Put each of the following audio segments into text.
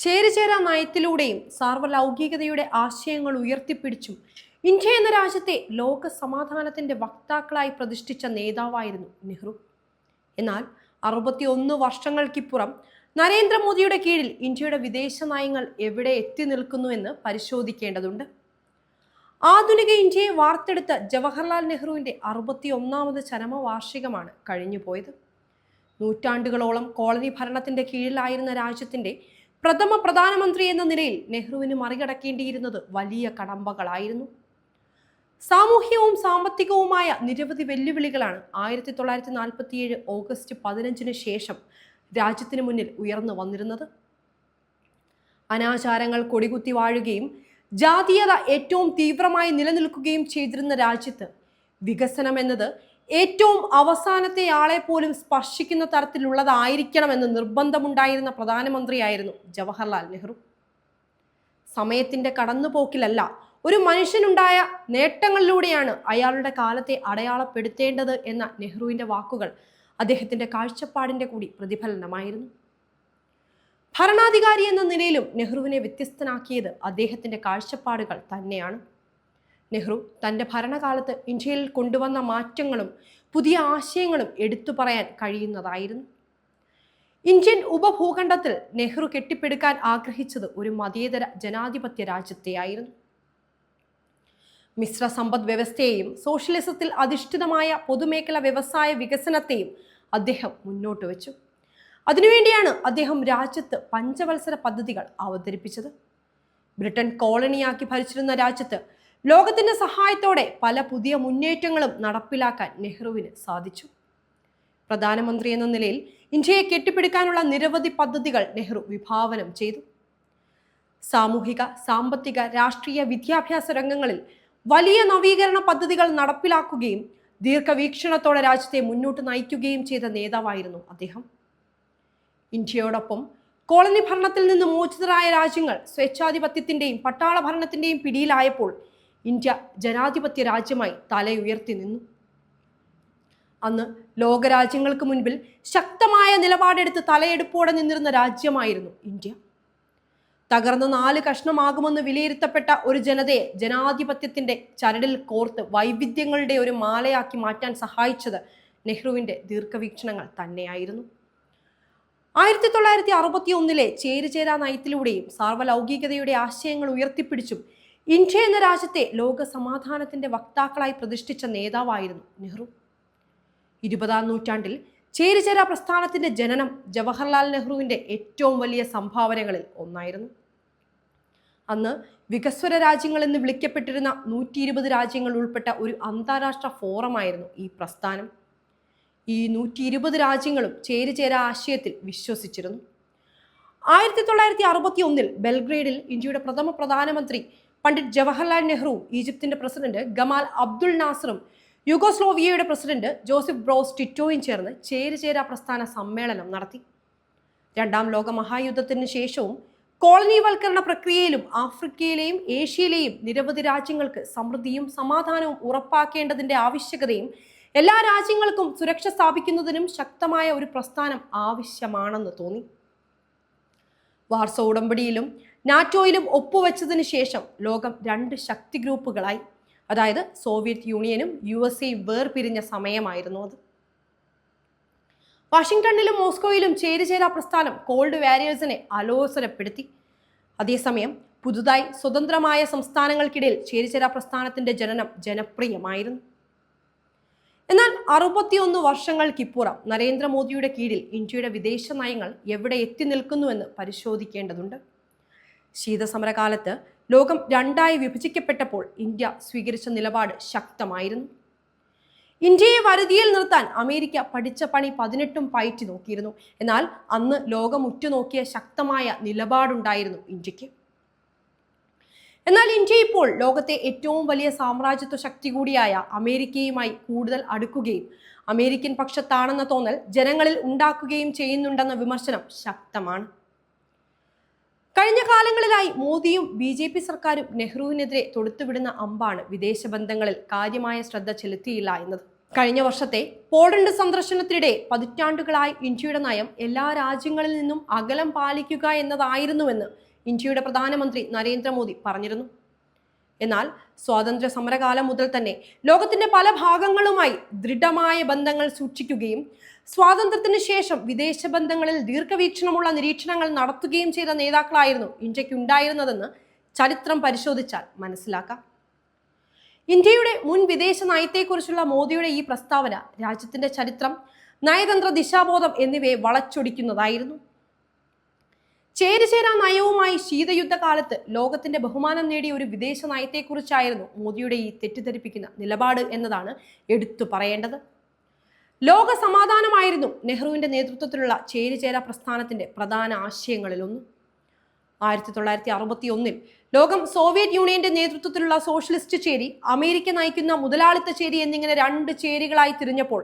ചേരിചേരാ നയത്തിലൂടെയും സാർവലൗകികതയുടെ ആശയങ്ങൾ ഉയർത്തിപ്പിടിച്ചും ഇന്ത്യ എന്ന രാജ്യത്തെ ലോക സമാധാനത്തിന്റെ വക്താക്കളായി പ്രതിഷ്ഠിച്ച നേതാവായിരുന്നു നെഹ്റു. എന്നാൽ അറുപത്തി ഒന്ന് വർഷങ്ങൾക്കിപ്പുറം നരേന്ദ്രമോദിയുടെ കീഴിൽ ഇന്ത്യയുടെ വിദേശ നയങ്ങൾ എവിടെ എത്തി നിൽക്കുന്നു എന്ന് പരിശോധിക്കേണ്ടതുണ്ട്. ആധുനിക ഇന്ത്യയെ വാർത്തെടുത്ത ജവഹർലാൽ നെഹ്റുവിന്റെ അറുപത്തിയൊന്നാമത് ചരമവാർഷികമാണ് കഴിഞ്ഞുപോയത്. നൂറ്റാണ്ടുകളോളം കോളനി ഭരണത്തിന്റെ കീഴിലായിരുന്ന രാജ്യത്തിന്റെ പ്രഥമ പ്രധാനമന്ത്രി എന്ന നിലയിൽ നെഹ്റുവിന് മറികടക്കേണ്ടിയിരുന്നത് വലിയ കടമ്പകളായിരുന്നു. സാമൂഹ്യവും സാമ്പത്തികവുമായ നിരവധി വെല്ലുവിളികളാണ് ആയിരത്തി തൊള്ളായിരത്തി നാൽപ്പത്തിയേഴ് ഓഗസ്റ്റ് പതിനഞ്ചിന് ശേഷം രാജ്യത്തിന് മുന്നിൽ ഉയർന്നു വന്നിരുന്നത്. അനാചാരങ്ങൾ കൊടികുത്തി വാഴുകയും ജാതീയത ഏറ്റവും തീവ്രമായി നിലനിൽക്കുകയും ചെയ്തിരുന്ന രാജ്യത്ത് വികസനം എന്നത് ഏറ്റവും അവസാനത്തെ ആളെ പോലും സ്പർശിക്കുന്ന തരത്തിലുള്ളതായിരിക്കണമെന്ന് നിർബന്ധമുണ്ടായിരുന്ന പ്രധാനമന്ത്രിയായിരുന്നു ജവഹർലാൽ നെഹ്റു. സമയത്തിന്റെ കടന്നുപോക്കിലല്ല ഒരു മനുഷ്യനുണ്ടായ നേട്ടങ്ങളിലൂടെയാണ് അയാളുടെ കാലത്തെ അടയാളപ്പെടുത്തേണ്ടത് എന്ന നെഹ്റുവിന്റെ വാക്കുകൾ അദ്ദേഹത്തിന്റെ കാഴ്ചപ്പാടിന്റെ കൂടി പ്രതിഫലനമായിരുന്നു. ഭരണാധികാരി എന്ന നിലയിലും നെഹ്റുവിനെ വ്യത്യസ്തനാക്കിയത് അദ്ദേഹത്തിന്റെ കാഴ്ചപ്പാടുകൾ തന്നെയാണ്. നെഹ്റു തന്റെ ഭരണകാലത്ത് ഇന്ത്യയിൽ കൊണ്ടുവന്ന മാറ്റങ്ങളും പുതിയ ആശയങ്ങളും എടുത്തു പറയാൻ കഴിയുന്നതായിരുന്നു. ഇന്ത്യൻ ഉപഭൂഖണ്ഡത്തിൽ നെഹ്റു കെട്ടിപ്പടുക്കാൻ ആഗ്രഹിച്ചത് ഒരു മതേതര ജനാധിപത്യ രാജ്യത്തെയായിരുന്നു മിശ്ര സമ്പദ് വ്യവസ്ഥയെയും സോഷ്യലിസത്തിൽ അധിഷ്ഠിതമായ പൊതുമേഖല വ്യവസായ വികസനത്തെയും അദ്ദേഹം മുന്നോട്ട് വെച്ചു. അതിനുവേണ്ടിയാണ് അദ്ദേഹം രാജ്യത്ത് പഞ്ചവത്സര പദ്ധതികൾ അവതരിപ്പിച്ചത്. ബ്രിട്ടൻ കോളനിയാക്കി ഭരിച്ചിരുന്ന രാജ്യത്ത് ലോകത്തിന്റെ സഹായത്തോടെ പല പുതിയ മുന്നേറ്റങ്ങളും നടപ്പിലാക്കാൻ നെഹ്റുവിന് സാധിച്ചു. പ്രധാനമന്ത്രി എന്ന നിലയിൽ ഇന്ത്യയെ കെട്ടിപ്പിടിക്കാനുള്ള നിരവധി പദ്ധതികൾ നെഹ്റു വിഭാവനം ചെയ്തു. സാമൂഹിക സാമ്പത്തിക രാഷ്ട്രീയ വിദ്യാഭ്യാസ രംഗങ്ങളിൽ വലിയ നവീകരണ പദ്ധതികൾ നടപ്പിലാക്കുകയും ദീർഘവീക്ഷണത്തോടെ രാജ്യത്തെ മുന്നോട്ട് നയിക്കുകയും ചെയ്ത നേതാവായിരുന്നു അദ്ദേഹം. ഇന്ത്യയോടൊപ്പം കോളനി ഭരണത്തിൽ നിന്ന് മോചിതരായ രാജ്യങ്ങൾ സ്വേച്ഛാധിപത്യത്തിന്റെയും പട്ടാള ഭരണത്തിന്റെയും പിടിയിലായപ്പോൾ ഇന്ത്യ ജനാധിപത്യ രാജ്യമായി തലയുയർത്തി നിന്നു. അന്ന് ലോകരാജ്യങ്ങൾക്ക് മുൻപിൽ ശക്തമായ നിലപാടെടുത്ത് തലയെടുപ്പോടെ നിന്നിരുന്ന രാജ്യമായിരുന്നു ഇന്ത്യ. തകർന്ന നാല് കഷ്ണമാകുമെന്ന് വിലയിരുത്തപ്പെട്ട ഒരു ജനതയെ ജനാധിപത്യത്തിന്റെ ചരടിൽ കോർത്ത് വൈവിധ്യങ്ങളുടെ ഒരു മാലയാക്കി മാറ്റാൻ സഹായിച്ചത് നെഹ്റുവിന്റെ ദീർഘവീക്ഷണങ്ങൾ തന്നെയായിരുന്നു. ആയിരത്തി തൊള്ളായിരത്തി അറുപത്തി ഒന്നിലെ ചേരുചേരാ നയത്തിലൂടെയും സാർവലൗകികതയുടെ ആശയങ്ങൾ ഉയർത്തിപ്പിടിച്ചും ഇന്ത്യ എന്ന രാജ്യത്തെ ലോക സമാധാനത്തിന്റെ വക്താക്കളായി പ്രതിഷ്ഠിച്ച നേതാവായിരുന്നു നെഹ്റു. ഇരുപതാം നൂറ്റാണ്ടിൽ ചേരിചേര പ്രസ്ഥാനത്തിന്റെ ജനനം ജവഹർലാൽ നെഹ്റുവിന്റെ ഏറ്റവും വലിയ സംഭാവനകളിൽ ഒന്നായിരുന്നു. അന്ന് വികസ്വര രാജ്യങ്ങൾ എന്ന് വിളിക്കപ്പെട്ടിരുന്ന നൂറ്റി ഇരുപത് രാജ്യങ്ങൾ ഉൾപ്പെട്ട ഒരു അന്താരാഷ്ട്ര ഫോറമായിരുന്നു ഈ പ്രസ്ഥാനം. ഈ നൂറ്റി ഇരുപത് രാജ്യങ്ങളും ചേരിചേര ആശയത്തിൽ വിശ്വസിച്ചിരുന്നു. ആയിരത്തി തൊള്ളായിരത്തി അറുപത്തി ഒന്നിൽ ബെൽഗ്രേഡിൽ ഇന്ത്യയുടെ പ്രഥമ പ്രധാനമന്ത്രി പണ്ഡിറ്റ് ജവഹർലാൽ നെഹ്റു ഈജിപ്തിന്റെ പ്രസിഡന്റ് ഗമാൽ അബ്ദുൾ നാസറും യുഗോസ്ലോവിയയുടെ പ്രസിഡന്റ് ജോസഫ് ബ്രോസ് ടിറ്റോയും ചേർന്ന് ചേരുചേരാ പ്രസ്ഥാന സമ്മേളനം നടത്തി. രണ്ടാം ലോക മഹായുദ്ധത്തിന് ശേഷവും കോളനിവൽക്കരണ പ്രക്രിയയിലും ആഫ്രിക്കയിലെയും ഏഷ്യയിലെയും നിരവധി രാജ്യങ്ങൾക്ക് സമൃദ്ധിയും സമാധാനവും ഉറപ്പാക്കേണ്ടതിന്റെ ആവശ്യകതയും എല്ലാ രാജ്യങ്ങൾക്കും സുരക്ഷ സ്ഥാപിക്കുന്നതിനും ശക്തമായ ഒരു പ്രസ്ഥാനം ആവശ്യമാണെന്ന് തോന്നി. വാർസോ ഉടമ്പടിയിലും നാറ്റോയിലും ഒപ്പുവെച്ചതിന് ശേഷം ലോകം രണ്ട് ശക്തി ഗ്രൂപ്പുകളായി. അതായത് സോവിയറ്റ് യൂണിയനും യു എസ് എയും വേർപിരിഞ്ഞ സമയമായിരുന്നു അത്. വാഷിംഗ്ടണിലും മോസ്കോയിലും ചേരിചേരാ പ്രസ്ഥാനം കോൾഡ് വാരിയേഴ്സിനെ അലോസരപ്പെടുത്തി. അതേസമയം പുതുതായി സ്വതന്ത്രമായ സംസ്ഥാനങ്ങൾക്കിടയിൽ ചേരിചേരാ പ്രസ്ഥാനത്തിന്റെ ജനനം ജനപ്രിയമായിരുന്നു. എന്നാൽ അറുപത്തിയൊന്ന് വർഷങ്ങൾക്കിപ്പുറം നരേന്ദ്രമോദിയുടെ കീഴിൽ ഇന്ത്യയുടെ വിദേശ നയങ്ങൾ എവിടെ എത്തി നിൽക്കുന്നുവെന്ന് പരിശോധിക്കേണ്ടതുണ്ട്. ശീതസമരകാലത്ത് ലോകം രണ്ടായി വിഭജിക്കപ്പെട്ടപ്പോൾ ഇന്ത്യ സ്വീകരിച്ച നിലപാട് ശക്തമായിരുന്നു. ഇന്ത്യയെ വരുതിയിൽ നിർത്താൻ അമേരിക്ക പഠിച്ച പണി പതിനെട്ടും പയറ്റി നോക്കിയിരുന്നു. എന്നാൽ അന്ന് ലോകം ഉറ്റുനോക്കിയ ശക്തമായ നിലപാടുണ്ടായിരുന്നു ഇന്ത്യയ്ക്ക്. എന്നാൽ ഇന്ത്യ ഇപ്പോൾ ലോകത്തെ ഏറ്റവും വലിയ സാമ്രാജ്യത്വ ശക്തി കൂടിയായ അമേരിക്കയുമായി കൂടുതൽ അടുക്കുകയും അമേരിക്കൻ പക്ഷത്താണെന്ന തോന്നൽ ജനങ്ങളിൽ ഉണ്ടാക്കുകയും ചെയ്യുന്നുണ്ടെന്ന വിമർശനം ശക്തമാണ്. കഴിഞ്ഞ കാലങ്ങളിലായി മോദിയും ബി ജെ പി സർക്കാരും നെഹ്റുവിനെതിരെ തൊടുത്തുവിടുന്ന അമ്പാണ് വിദേശ ബന്ധങ്ങളിൽ കാര്യമായ ശ്രദ്ധ ചെലുത്തിയില്ല എന്നത്. കഴിഞ്ഞ വർഷത്തെ പോളണ്ട് സന്ദർശനത്തിനിടെ പതിറ്റാണ്ടുകളായി ഇന്ത്യയുടെ നയം എല്ലാ രാജ്യങ്ങളിൽ നിന്നും അകലം പാലിക്കുക എന്നതായിരുന്നുവെന്ന് ഇന്ത്യയുടെ പ്രധാനമന്ത്രി നരേന്ദ്രമോദി പറഞ്ഞിരുന്നു. എന്നാൽ സ്വാതന്ത്ര്യ സമരകാലം മുതൽ തന്നെ ലോകത്തിന്റെ പല ഭാഗങ്ങളുമായി ദൃഢമായ ബന്ധങ്ങൾ സൂക്ഷിക്കുകയും സ്വാതന്ത്ര്യത്തിന് ശേഷം വിദേശ ബന്ധങ്ങളിൽ ദീർഘവീക്ഷണമുള്ള നിരീക്ഷണങ്ങൾ നടത്തുകയും ചെയ്ത നേതാക്കളായിരുന്നു ഇന്ത്യക്കുണ്ടായിരുന്നതെന്ന് ചരിത്രം പരിശോധിച്ചാൽ മനസ്സിലാക്കാം. ഇന്ത്യയുടെ മുൻ വിദേശ നയത്തെക്കുറിച്ചുള്ള മോദിയുടെ ഈ പ്രസ്താവന രാജ്യത്തിന്റെ ചരിത്രം നയതന്ത്ര ദിശാബോധം എന്നിവയെ വളച്ചൊടിക്കുന്നതായിരുന്നു. ചേരിചേരാ നയവുമായി ശീതയുദ്ധകാലത്ത് ലോകത്തിന്റെ ബഹുമാനം നേടിയ ഒരു വിദേശ നയത്തെക്കുറിച്ചായിരുന്നു മോദിയുടെ ഈ തെറ്റിദ്ധരിപ്പിക്കുന്ന നിലപാട് എന്നതാണ് എടുത്തു പറയേണ്ടത്. ലോക സമാധാനമായിരുന്നു നെഹ്റുവിന്റെ നേതൃത്വത്തിലുള്ള ചേരിചേര പ്രസ്ഥാനത്തിന്റെ പ്രധാന ആശയങ്ങളിലൊന്ന്. ആയിരത്തി തൊള്ളായിരത്തി അറുപത്തി ഒന്നിൽ ലോകം സോവിയറ്റ് യൂണിയന്റെ നേതൃത്വത്തിലുള്ള സോഷ്യലിസ്റ്റ് ചേരി അമേരിക്ക നയിക്കുന്ന മുതലാളിത്ത ചേരി എന്നിങ്ങനെ രണ്ട് ചേരികളായി തിരിഞ്ഞപ്പോൾ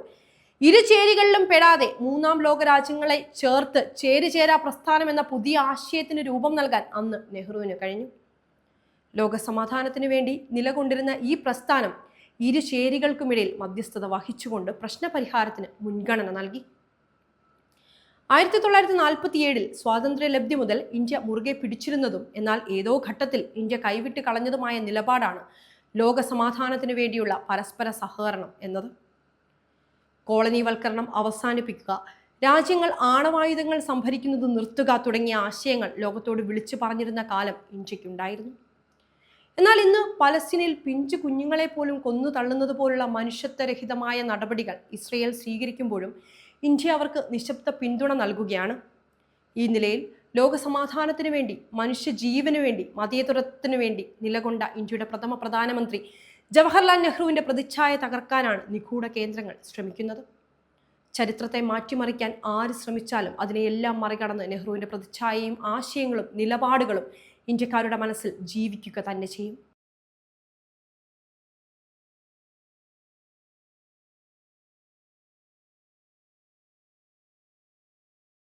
ഇരു ചേരികളിലും പെടാതെ മൂന്നാം ലോക രാജ്യങ്ങളെ ചേർത്ത് ചേരിചേരാ പ്രസ്ഥാനം എന്ന പുതിയ ആശയത്തിന് രൂപം നൽകാൻ അന്ന് നെഹ്റുവിന് കഴിഞ്ഞു. ലോക സമാധാനത്തിന് വേണ്ടി നിലകൊണ്ടിരുന്ന ഈ പ്രസ്ഥാനം ഇരു ചേരികൾക്കുമിടയിൽ മധ്യസ്ഥത വഹിച്ചുകൊണ്ട് പ്രശ്നപരിഹാരത്തിന് മുൻഗണന നൽകി. ആയിരത്തി തൊള്ളായിരത്തി നാൽപ്പത്തി ഏഴിൽ സ്വാതന്ത്ര്യ ലബ്ധി മുതൽ ഇന്ത്യ മുറുകെ പിടിച്ചിരുന്നതും എന്നാൽ ഏതോ ഘട്ടത്തിൽ ഇന്ത്യ കൈവിട്ട് കളഞ്ഞതുമായ നിലപാടാണ് ലോക സമാധാനത്തിനു വേണ്ടിയുള്ള പരസ്പര സഹകരണം എന്നത്. കോളനിവൽക്കരണം അവസാനിപ്പിക്കുക രാജ്യങ്ങൾ ആണവായുധങ്ങൾ സംഭരിക്കുന്നത് നിർത്തുക തുടങ്ങിയ ആശയങ്ങൾ ലോകത്തോട് വിളിച്ചു പറഞ്ഞിരുന്ന കാലം ഇന്ത്യക്കുണ്ടായിരുന്നു എന്നാൽ ഇന്ന് പലസ്തീനിൽ പിഞ്ചു കുഞ്ഞുങ്ങളെ പോലും കൊന്നു തള്ളുന്നത് പോലുള്ള മനുഷ്യത്വരഹിതമായ നടപടികൾ ഇസ്രയേൽ സ്വീകരിക്കുമ്പോഴും ഇന്ത്യ അവർക്ക് നിശബ്ദ പിന്തുണ നൽകുകയാണ്. ഈ നിലയിൽ ലോകസമാധാനത്തിനു വേണ്ടി മനുഷ്യജീവനു വേണ്ടി മതേതരത്തിനു വേണ്ടി നിലകൊണ്ട ഇന്ത്യയുടെ പ്രഥമ പ്രധാനമന്ത്രി ജവഹർലാൽ നെഹ്റുവിന്റെ പ്രതിച്ഛായ തകർക്കാനാണ് നിഗൂഢ കേന്ദ്രങ്ങൾ ശ്രമിക്കുന്നത്. ചരിത്രത്തെ മാറ്റിമറിക്കാൻ ആര് ശ്രമിച്ചാലും അതിനെയെല്ലാം മറികടന്ന് നെഹ്റുവിന്റെ പ്രതിച്ഛായയും ആശയങ്ങളും നിലപാടുകളും ഇന്ത്യക്കാരുടെ മനസ്സിൽ ജീവിക്കുക തന്നെ ചെയ്യും.